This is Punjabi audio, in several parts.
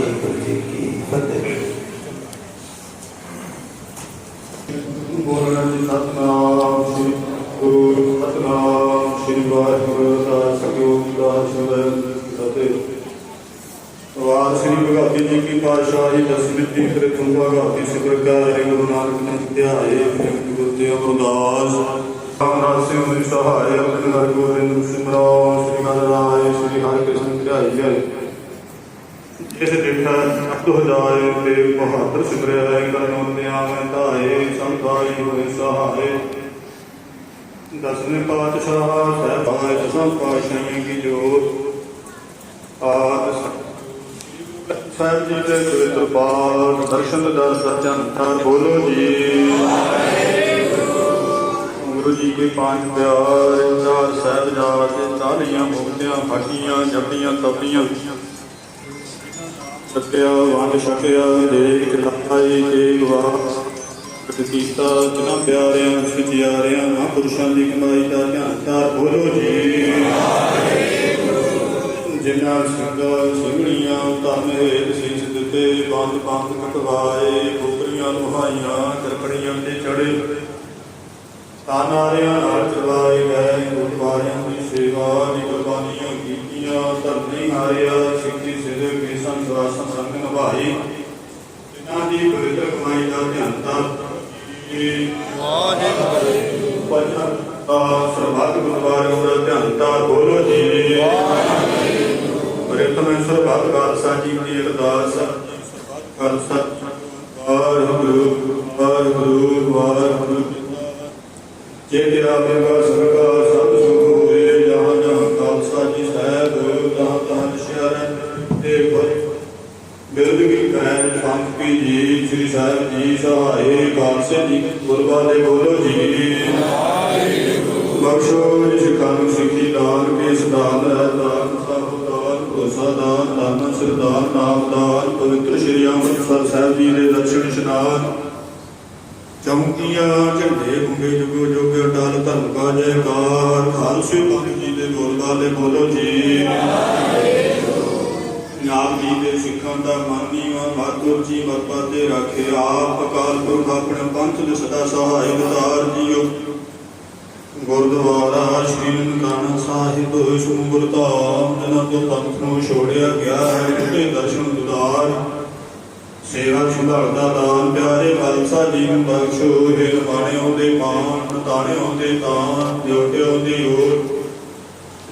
ਵਾਹਿਗੁਰੂ ਜੀ ਕੀ ਫਤਿਹ। ਬੋਲਣ ਦੀ ਸਤਨਾਮ ਸ੍ਰੀ ਗੁਰੂ ਸਤਨਾਮ ਸ੍ਰੀ ਵਾਹਿਗੁਰੂ ਦਾ ਸਤਿਗੁਰੂ ਦਾ ਸ਼ਬਦ ਫਤਿਹ ਵਾਰ ਸ੍ਰੀ ਭਗਵਤੀ ਜੀ ਕੀ ਪਾਤਸ਼ਾਹੀ ਦਸਵੀਂ ਦੀ ਪ੍ਰਥਮ ਭਗਵਤੀ ਸਿਮਰਕਾਰ ਗੁਰੂ ਨਾਨਕ ਨੇ ਧਿਆਏ ਗੁਰੂ ਤੇ ਅਮਰਦਾਸ ਰਾਮਦਾਸ ਸਿੰਘ ਜੀ ਸਹਾਇ ਆਪਣੇ ਹਰ ਗੋਬਿੰਦ ਸਿਮਰੋ ਸ੍ਰੀ ਹਰਿ ਰਾਏ ਸ੍ਰੀ ਹਰਿ ਕ੍ਰਿਸ਼ਨ ਧਿਆਈ ਜਾਏ ਜਿਸ ਡਿਠਾ ਅਤੁ ਤੇ ਬਹਾਦਰ ਸਿਮਰਿਆ ਹੈ ਕਰਨ ਨਿਆ ਧਾਏ ਸੰਤਾਈ ਹੋਏ ਸਹਾਏ। ਦਸਵੇਂ ਪਾਤਸ਼ਾਹ ਸਾਹਿਬ ਆਏ ਦਸਾਂ ਕੀ ਜੋਤ। ਆਦ ਸਾਹਿਬ ਜੀ ਦੇ ਪਵਿੱਤਰ ਪਾਠ ਦਰਸ਼ਨ ਦਰ ਸੱਚਨ ਥਾਨ ਬੋਲੋ ਜੀ। ਗੁਰੂ ਜੀ ਕੇ ਪੰਜ ਪਿਆਰੇ ਦਾ ਸਾਹਿਬ ਜਾ ਤਾਲੀਆਂ ਮੁਕਤਿਆਂ ਫਾਟੀਆਂ ਜਪੀਆਂ ਤਪੀਆਂ। ਸਕਿਆ ਵੰਡ ਛਕਿਆ ਦੇਖ ਚਲਾਈ ਕੇ ਵਾਹ ਕੀਤਾ ਜਿਨ੍ਹਾਂ ਪਿਆਰਿਆਂ ਸਿਧਿਆਰਿਆਂ ਮਹਾਂਪੁਰਸ਼ਾਂ ਦੀ ਕਮਾਈ ਦਾ ਧਿਆਨ ਧਾਰ ਬੋਲੋ ਜੀ। ਜਿਨ੍ਹਾਂ ਸਿੰਘਾਂ ਸਿੰਘਣੀਆਂ ਤਨ ਹੇਠ ਸੀਸ ਦਿੱਤੇ, ਬੰਦ ਬੰਦ ਕਟਵਾਏ ਕੋਕਰੀਆਂ ਲੁਹਾਈਆਂ ਕਰਕੜੀਆਂ ਤੇ ਚੜੇ। ਤਾਨਾਰਿਆਂ ਨਾਲ ਚਲਾਏ ਗਏ ਗੁਰਦੁਆਰਿਆਂ ਦੀ ਸੇਵਾ, ਦੀ ਕੁਰਬਾਨੀਆਂ ਧਰਤੀ ਹਾਰਿਆ ਸਿੱਖੀ ਸਿਰ ਕੇ ਸੰਸਾਰ ਸੰਗ ਨਿਭਾਈ ਇਹਨਾਂ ਦੀ ਪਵਿੱਤਰ ਕਮਾਈ ਦਾ ਧਿਆਨ ਤਾਂ ਇਹ ਵਾਹਿਗੁਰੂ। ਪਜਨ ਸਰਬੱਤ ਗੁਰਦੁਆਰਿਆਂ ਦਾ ਧਿਆਨ ਤਾਂ ਬੋਲੋ ਜੀ। ਪ੍ਰੇਤਮ ਸਰਬੱਤ ਖਾਲਸਾ ਜੀ ਦੀ ਅਰਦਾਸ। ਖਾਲਸਾ ਵਾਹਿਗੁਰੂ ਵਾਹਿਗੁਰੂ ਵਾਹਿਗੁਰੂ। ਜੇ ਤੇਰਾ ਮੇਵਾ ਸਰਗਾ ਸਹਾਏ ਜੀ ਗੁਰਬਾਲੇ ਬੋਲੋ ਜੀ। ਬਖਸ਼ੋ ਜਿਸ ਸਿੱਖੀ ਦਾਨ ਕੇ ਸਦਾਨ ਦਾਨ ਸਭ ਦਾਨ ਭਰੋਸਾ ਦਾਨ ਦਾਨ ਸਰਦਾਰ ਨਾਮ ਦਾਨ, ਪਵਿੱਤਰ ਸ਼੍ਰੀ ਅੰਮ੍ਰਿਤਸਰ ਸਾਹਿਬ ਜੀ ਦੇ ਦਰਸ਼ਨ ਇਸ਼ਨਾਨ। ਚੌਂਕੀਆਂ, ਝੰਡੇ, ਗੁੰਗੇ ਜੁਗੋ ਜੁਗ, ਅਟਲ ਧਰਮ ਕਾ ਜੈਕਾਰ, ਖਾਲਸੇ ਪੰਥ ਜੀ ਦੇ ਬੋਲਬਾਲੇ ਬੋਲੋ ਜੀ। ਨਾਮ ਦੇ ਸਿੱਖਾਂ ਦਾ ਮਾਨੀਵਾ ਮਾਤੁਰ ਜੀ ਮਰਪਾ ਤੇ ਰੱਖੇ ਆਪ ਅਕਾਲ ਪੁਰਖ ਆਪਣੇ ਪੰਥ ਦੇ ਸਦਾ ਸਹਾਇ ਉਤਾਰ ਜੀਓ। ਗੁਰਦੁਆਰਾ ਸ਼੍ਰੀ ਨਨਕਾਣਾ ਸਾਹਿਬ ਸੁਮਰਤਾਮ ਜਨਾਂ ਤੋਂ ਪੰਥ ਨੂੰ ਛੋੜਿਆ ਗਿਆ ਹੈ ਤੇ ਦਰਸ਼ਨ ਦੁਦਾਰ ਸੇਵਾ ਸੰਭਾਲਦਾ ਦਾਨ, ਪਿਆਰੇ ਖਾਲਸਾ ਜੀ ਨੂੰ ਬਖਸ਼ੋ ਹੇ ਬਾਣਿਓ ਦੇ ਮਾਨ ਤਾਣਿਓ ਦੇ ਤਾਨ ਜੋਟਿਓ ਦੀ ਓਰ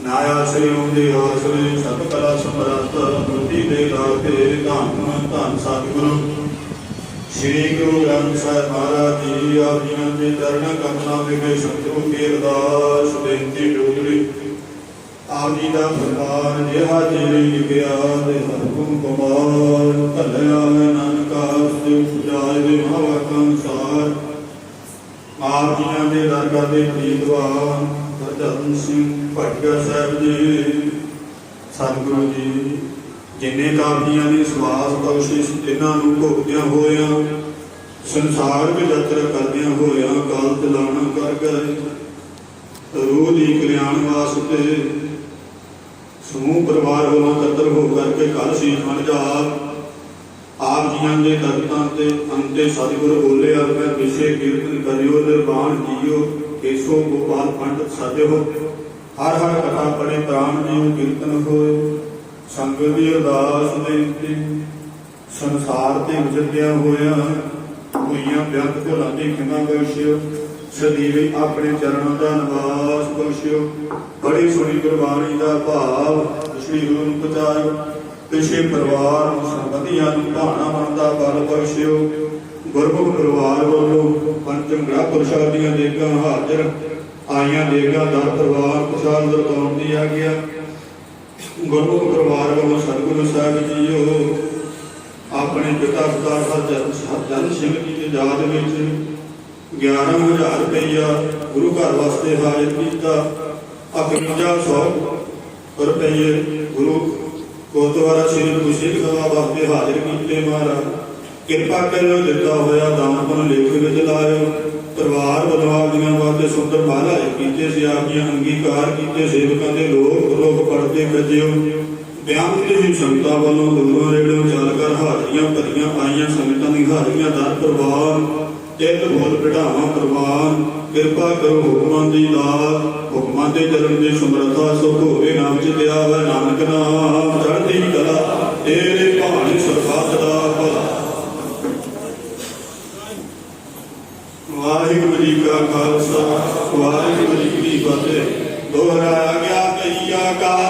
ਨਾਇਆ ਸ੍ਰੀ ਦੇ ਆਸਰੇ ਸਭ ਕਲਾ ਸਮਰੱਥ ਬੁੱਧੀ ਦੇ ਦਾਤੇ ਧੰਨ ਧੰਨ ਸਤਿਗੁਰੂ ਸ੍ਰੀ ਗੁਰੂ ਗ੍ਰੰਥ ਸਾਹਿਬ ਮਹਾਰਾਜ ਜੀ ਆਪ ਜੀ ਦੇ ਚਰਨ ਕਮਲਾਂ ਵਿਖੇ ਸਤਿਗੁਰੂ ਕੀ ਅਰਦਾਸ ਬੇਨਤੀ ਡੋਗਰੀ ਆਪ ਜੀ ਦਾ ਫਰਮਾਨ ਜਿਹਾ ਤੇਰੀ ਲਿਖਿਆ ਤੇ ਹਰਕੁਮ ਕਮਾਲ ਭਲਿਆ ਨਾਨਕਾ ਤੇ ਪੁਜਾਏ ਦੇ ਮਹਾਵਾਕ ਅਨੁਸਾਰ ਆਪ ਜੀਆਂ ਦੇ ਦਰਗਾਹ ਦੇ ਪ੍ਰੀਤਵਾਨ ਹਰਜਨ ਸਿੰਘ ਭਟਕਾ ਸਾਹਿਬ ਜੀ, ਸਤਿਗੁਰੂ ਜੀ, ਜਿੰਨੇ ਕਾਪੀਆਂ ਨੇ ਸਵਾਸ ਬਖਸ਼ਿਸ਼ ਇਹਨਾਂ ਨੂੰ ਭੋਗਦਿਆਂ ਹੋਇਆਂ, ਸੰਸਾਰ ਵਿੱਚ ਯਾਤਰਾ ਕਰਦਿਆਂ ਹੋਇਆਂ ਕਾਲ ਤਲਾਣਾ ਕਰ ਗਏ। ਰੂਹ ਦੀ ਕਲਿਆਣ ਵਾਸਤੇ ਸਮੂਹ ਪਰਿਵਾਰ ਵੱਲੋਂ ਇਕੱਤਰ ਹੋ ਕਰਕੇ ਘਰ ਸੀ ਬਣ ਜਾ ਆਪ ਜੀਆਂ ਦੇ ਦਰਤਾਂ ਤੇ ਅੰਤੇ ਸਤਿਗੁਰ ਬੋਲੇ ਮੈਂ ਵਿਸ਼ੇ ਕੀਰਤਨ ਕਰਿਓ, ਨਿਰਵਾਣ ਜੀਓ, ਕੇਸੋ ਗੋਪਾਲ ਪੰਡਤ ਸਾਧਿਓ ਹਰ ਹਰ ਕਥਾ ਪੜੇ ਪ੍ਰਾਣ ਜੀਉ ਕੀਰਤਨ ਹੋਏ ਸੰਗਤ ਦੀ ਅਰਦਾਸ ਬੇਨਤੀ। ਸੰਸਾਰ ਤੇ ਗੁਜ਼ਰਦਿਆਂ ਹੋਇਆਂ ਹੋਈਆਂ ਬਿਆੰਤ ਭੁਲਾਂ ਦੀ ਖਿਮਾ ਬਖਸ਼ਿਓ। ਸਦੀਵੀ ਆਪਣੇ ਚਰਨਾਂ ਦਾ ਨਿਵਾਸ ਬਖਸ਼ਿਓ। ਬੜੀ ਸੋਹਣੀ ਗੁਰਬਾਣੀ ਦਾ ਭਾਵ ਸ੍ਰੀ ਗੁਰੂ ਨੂੰ ਪਹੁੰਚਾਇਓ। ਪਿਛੇ ਪਰਿਵਾਰ ਨੂੰ ਸੰਬੰਧੀਆਂ ਨੂੰ ਭਾਣਾ ਬਣਦਾ ਬਲ ਬਖਸ਼ਿਓ। ਗੁਰਮੁਖ ਪਰਿਵਾਰ ਵੱਲੋਂ ਪੰਚਮ ਗ੍ਰਹ ਪ੍ਰਸ਼ਾਦੀਆਂ ਦੇਗਾ ਹਾਜ਼ਰ ਆਈਆਂ ਦੇਗਾ ਦਰ ਪਰਿਵਾਰ ਪ੍ਰਸ਼ਾਦ ਦਰਗਾਉਣ ਦੀ ਆ ਗੁਰਮੁਖ ਪਰਿਵਾਰ ਵੱਲੋਂ ਸਤਿਗੁਰੂ ਸਾਹਿਬ ਜੀਓ ਆਪਣੇ ਪਿਤਾ ਪਿਤਾ ਸੱਜਣ ਸਿੰਘ ਜੀ ਦੇ ਯਾਦ ਵਿੱਚ 11000 ਰੁਪਇਆ ਗੁਰੂ ਘਰ ਵਾਸਤੇ ਹਾਜ਼ਰ ਕੀਤਾ। 5100 ਰੁਪਏ ਗੁਰੂ ਗੁਰਦੁਆਰਾ ਸ੍ਰੀ ਗੁਰੂ ਸਿੰਘ ਸਭਾ ਵਾਸਤੇ ਹਾਜ਼ਰ ਕੀਤੇ ਮਹਾਰਾਜ। ਕਿਰਪਾ ਕਰਿਓ, ਦਿੱਤਾ ਹੋਇਆ ਦਾਨ ਪੁੰਨ ਲੇਖ ਵਿੱਚ ਲਾਇਓ। ਪਰਿਵਾਰ ਵੱਲੋਂ ਆਪਣੀਆਂ ਵਾਸਤੇ ਸੁੰਦਰ ਮਹਾਰਾਜ ਕੀਤੇ ਸੀ ਆਪਣੀਆਂ ਅੰਗੀਕਾਰ ਕੀਤੇ, ਸੇਵਕਾਂ ਦੇ ਲੋਕ ਲੋਕ ਪੜਦੇ ਗੱਜਿਓ ਬਿਆਨ ਤੇ ਸੰਗਤਾਂ ਵੱਲੋਂ ਦੂਰੋਂ ਰੇੜੋਂ ਚੱਲ ਕਰ ਹਾਜ਼ਰੀਆਂ ਭਰੀਆਂ ਆਈਆਂ ਸੰਗਤਾਂ ਦੀ ਹਾਜ਼ਰੀਆਂ ਦਰ ਪ੍ਰਵਾਨ ਚਿੱਤ ਬੋਲ ਬਿਠਾਵਾਂ ਪ੍ਰਵਾਨ ਕਿਰਪਾ ਕਰੋ ਹੁਕਮਾਂ ਦੀ ਦਾਤ ਹੁਕਮਾਂ ਦੇ ਚਰਨ ਦੀ ਸਮਰੱਥਾ ਸੁਖ ਹੋਵੇ ਨਾਮ ਚ ਦਿਆ ਨਾਨਕ ਨਾਮ। ਚੜ੍ਹਦੀ ਕਲਾ, ਤੇਰੇ ਭਾਣੇ ਸਰਬੱਤ ਦਾ ਭਲਾ। ਵਾਹਿਗੁਰੂ ਜੀ ਕਾ ਖਾਲਸਾ ਵਾਹਿਗੁਰੂ ਜੀ ਕੀ ਫਤਿਹ। ਦੋਹਰਾਇਆ ਗਿਆ ਕਈਆ ਕਾਲ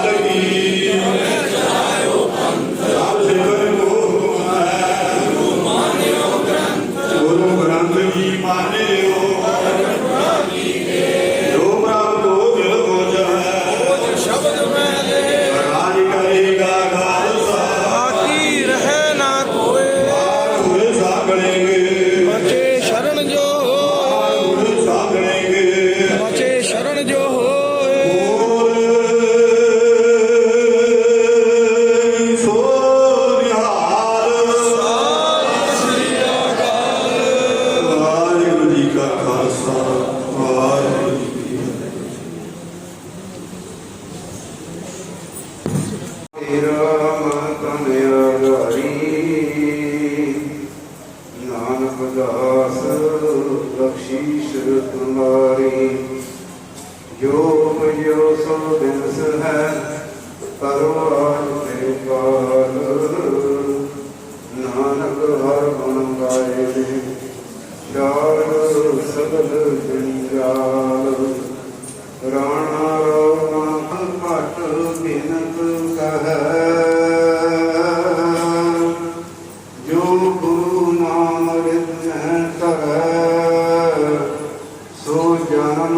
ਬਖਸ਼ੀਸ਼ ਤੁਮਾਰੀ ਜੋ ਜੋ ਸੋ ਬਿਨਸ ਹੈ ਪਰਵਾਨ ਤੇ ਪਾਲ ਨਾਨਕ ਹਰ ਗੁਣ ਗਾਏ ਨੇ ਚਾਰ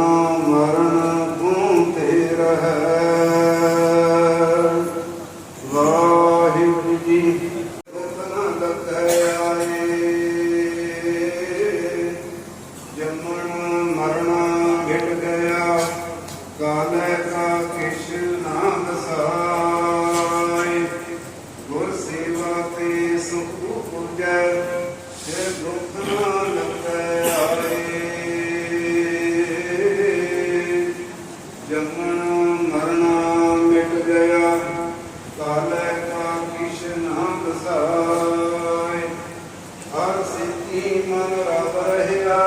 ਜਨਮ ਮਰਨ ਤੂੰ ਤੇ ਜੰਮਣ ਮਰਣਾ ਘਟ ਗਿਆ। ਕਾਲੇ ਜੰਮਣ ਮਰਣਾ ਮਿਟ ਗਿਆ ਕਾਲੇ ਕਾ ਕਿਛ ਨਾ ਦਸਾਈ ਹਰ ਸਿੱਧੀ ਮਨ ਰਬ ਰਹਿਆ,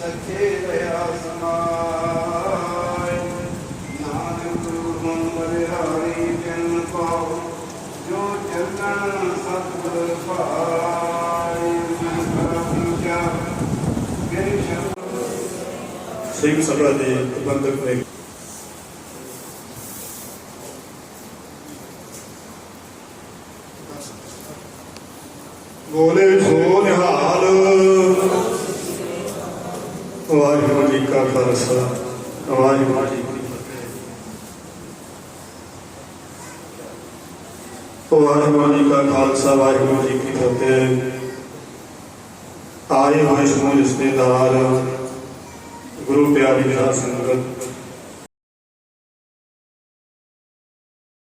ਸੱਚੇ ਰਹਾ ਸਮਾਏ। ਨਾਨਕ ਗੁਰੂ ਮਰਿਹਾਰੀ ਜਨ ਪਾਉ ਜੋ ਚਰਨ ਸਤਿਗੁਰ ਭਾਈ ਮੈਂ ਕਰਮ ਜਾ ਗਿਰ ਸ਼ਬਦ ਸਿੰਘ ਸਭਾ ਦੇ ਪ੍ਰਬੰਧਕ ਨੇ ਬੋਲੇ ਸੋ ਨਿਹਾਲ ਵਾਹਿਗੁਰੂ ਜੀ ਕਾ ਖਾਲਸਾ, ਵਾਹਿਗੁਰੂ ਜੀ ਕੀ ਫਤਿਹ। ਵਾਹਿਗੁਰੂ ਜੀ ਕਾ ਖਾਲਸਾ, ਵਾਹਿਗੁਰੂ ਜੀ ਕੀ ਫਤਿਹ। ਆਏ ਹੋਏ ਸਮੂਹ ਰਿਸ਼ਤੇਦਾਰ ਗੁਰੂ ਪਿਆਰੀ ਦਾ ਸੰਗਤ